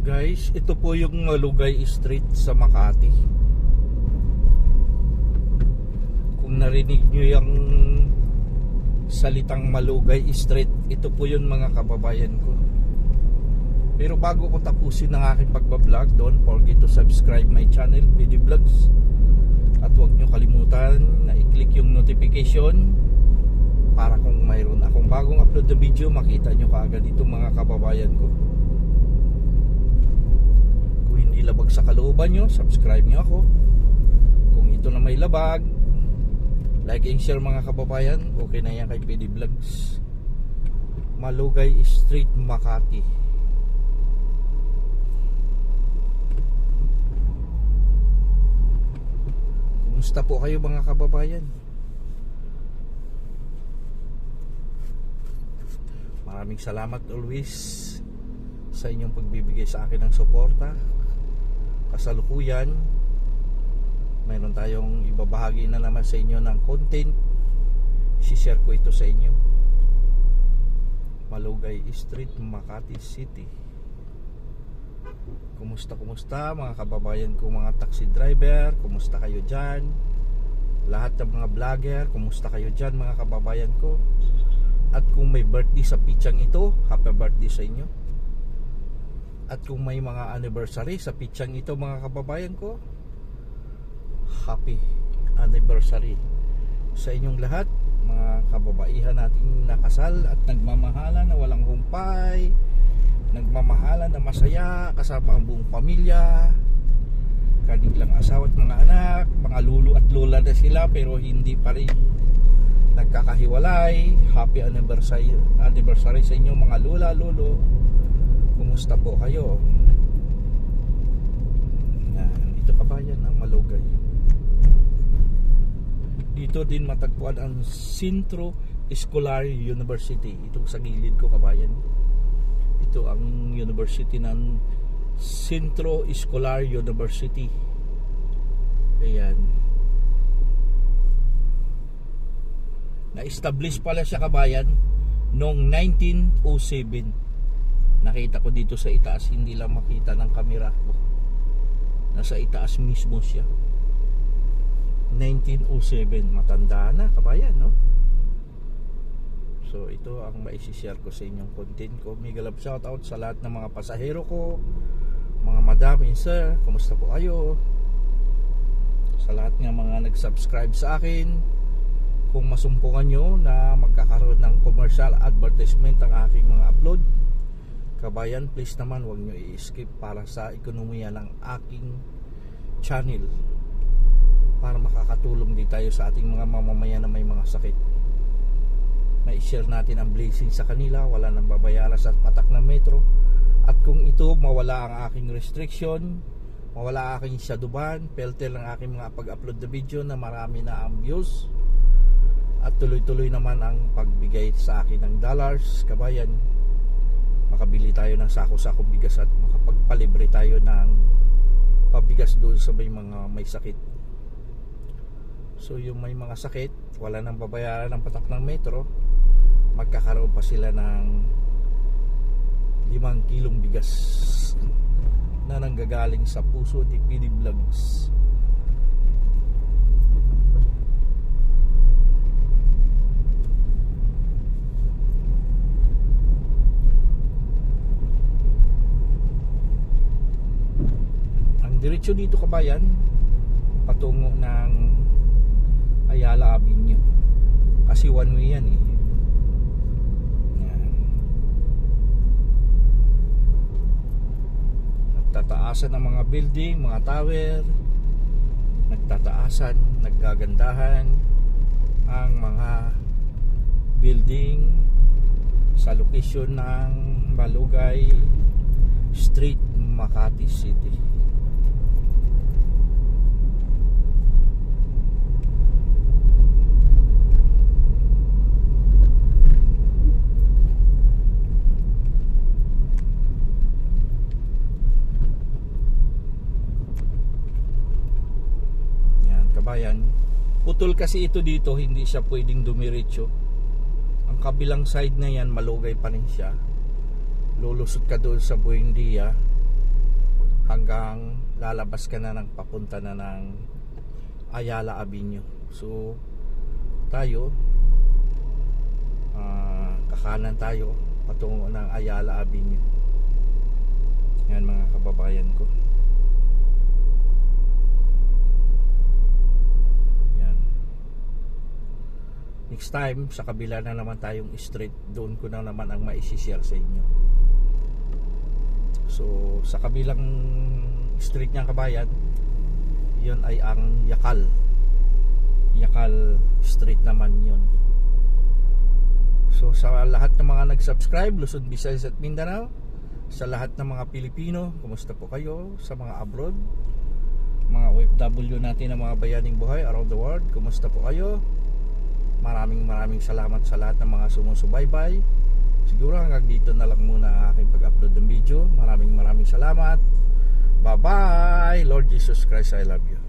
Guys, ito po yung Malugay Street sa Makati. Kung narinig nyo yung salitang Malugay Street, ito po yun mga kababayan ko. Pero bago ko tapusin ang aking pagbablog, don't forget to subscribe my channel, BD Vlogs. At huwag nyo kalimutan na i-click yung notification para kung mayroon akong bagong upload na video, makita nyo kaagad ito mga kababayan ko. Kung hindi labag sa kalooban nyo, subscribe nyo ako. Kung ito na may labag, like and share mga kababayan, okay na yan kay PD Vlogs. Malugay Street, Makati. Kumusta po kayo mga kababayan? Maraming salamat always sa inyong pagbibigay sa akin ng suporta. Kasalukuyan, mayroon tayong ibabahagi na naman sa inyo ng content. Si-share ko ito sa inyo. Malugay Street, Makati City. Kumusta, kumusta mga kababayan ko mga taxi driver? Kumusta kayo dyan? Lahat ng mga vlogger, kumusta kayo dyan mga kababayan ko? At kung may birthday sa pitsang ito, happy birthday sa inyo. At kung may mga anniversary sa pitsang ito mga kababayan ko, happy anniversary sa inyong lahat, mga kababaihan nating nakasal at nagmamahalan na walang humpay, nagmamahalan na masaya kasama ang buong pamilya, kanilang asawa at mga anak, mga lulu at lola na sila pero hindi pa rin nagkakahiwalay. Happy anniversary, anniversary sa inyo mga lula, lolo. Kumusta po kayo? Yan, ito kabayan ang malugay. Dito din matagpuan ang Centro Escolar University. Ito sa gilid ko kabayan. Ito ang university ng Centro Escolar University. Ayan. Na-establish pala siya kabayan noong 1907. Nakita ko dito sa itaas, hindi lang makita ng kamera ko. Nasa itaas mismo siya. 1907, matanda na kabayan, no? So ito ang maisishare ko sa inyong content ko. Mega love shout out sa lahat ng mga pasahero ko, mga madam sir, kumusta po kayo? Sa lahat ng mga nag-subscribe sa akin, kung masumpungan nyo na magkakaroon ng commercial advertisement ang aking mga upload, kabayan, please naman huwag nyo i-skip para sa ekonomiya ng aking channel para makakatulong din tayo sa ating mga mamamayan na may mga sakit. May share natin ang blessing sa kanila wala nang babayaran sa patak ng metro. At kung ito mawala ang aking restriction mawala aking shadow-ban filter ng aking mga pag-upload na video na marami na ang views. At tuloy-tuloy naman ang pagbigay sa akin ng dollars kabayan makabili tayo ng sako-sako bigas at makapagpalibre tayo ng pabigas doon sa may mga may sakit. So yung may mga sakit wala nang babayaran ng patak ng metro. Magkakaroon pa sila ng limang kilong bigas na nanggagaling sa puso ni PD Ang diretsyo dito kabayan patungo ng Ayala Avenue. Kasi one way yan eh. Yan. nagtataasan ng mga building mga tower. Nagtataasan naggagandahan ang mga building sa location ng Malugay Street Makati City Yan, kabayan. Putol kasi ito dito, hindi siya pwedeng dumiretso. Ang kabilang side na yan, malugay pa rin siya. Lulusot ka doon sa Buendia. hanggang lalabas ka na ng papunta na ng Ayala Avenue. So tayo ah, kakanan tayo patungo ng Ayala Avenue. Yan mga kababayan ko. Yan. Next time, sa kabila na naman tayong street, doon ko na naman ang maisishare sa inyo. So, sa kabilang street niyang kabayan, yun ay ang Yakal. Yakal Street naman yun. So, sa lahat ng mga nag-subscribe, Luzon, Visayas at Mindanao, sa lahat ng mga Pilipino, kumusta po kayo? Sa mga abroad, mga OFW natin ng mga bayaning buhay around the world, kumusta po kayo? Maraming maraming salamat sa lahat ng mga sumusubaybay. Siguro hanggang dito na lang muna aking pag-upload ng video. Maraming maraming salamat. Bye-bye! Lord Jesus Christ, I love you.